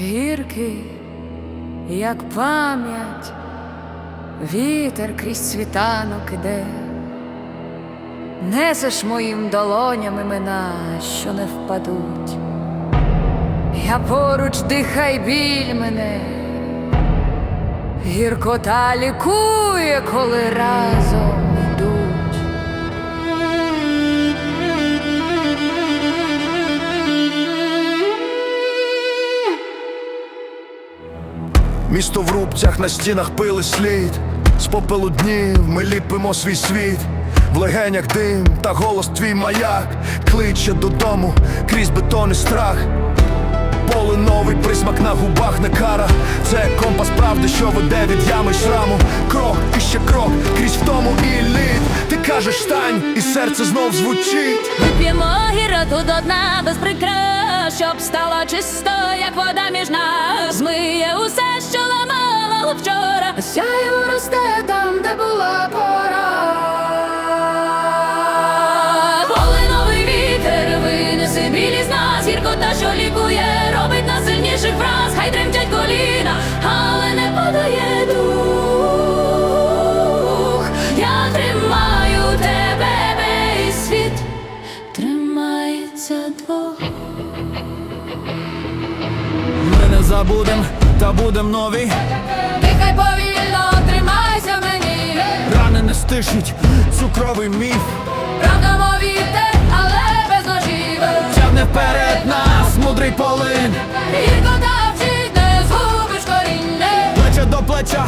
гіркий, як пам'ять, вітер крізь світанок іде, несеш моїм долоням імена, що не впадуть. Я поруч дихай біль мене, гіркота лікує, коли разом Місто в рубцях на стінах пили слід, з попелу днів ми ліпимо свій світ, в легенях дим та голос твій маяк, кличе додому крізь бетон і страх. Поле новий присмак на губах не кара. Це компас правди, що веде від ями шраму. Крок і ще крок крізь втому і лід. Ти кажеш стань, і серце знов звучить. Вип'ємо гіроту до дна без прикрас, щоб стало чисто, як вода між нас. Змиє усе, що ламало вчора. Сяєво росте там, де була пора. Поле новий вітер, винесе білі з нас, гіркота, що лікує, робить нас сильніших враз, хай тремтять коліна, але не подає дух. Я тримаю тебе, весь світ тримається двох. Ми не забудем, та будем нові. Дихай повільно, тримайся мені. Рани не стишить, цукровий міф. Правда, мовіте, але без ножів. Тягне вперед нас, мудрий полин. Гіркота вчить, не згубиш коріння. Плече до плеча,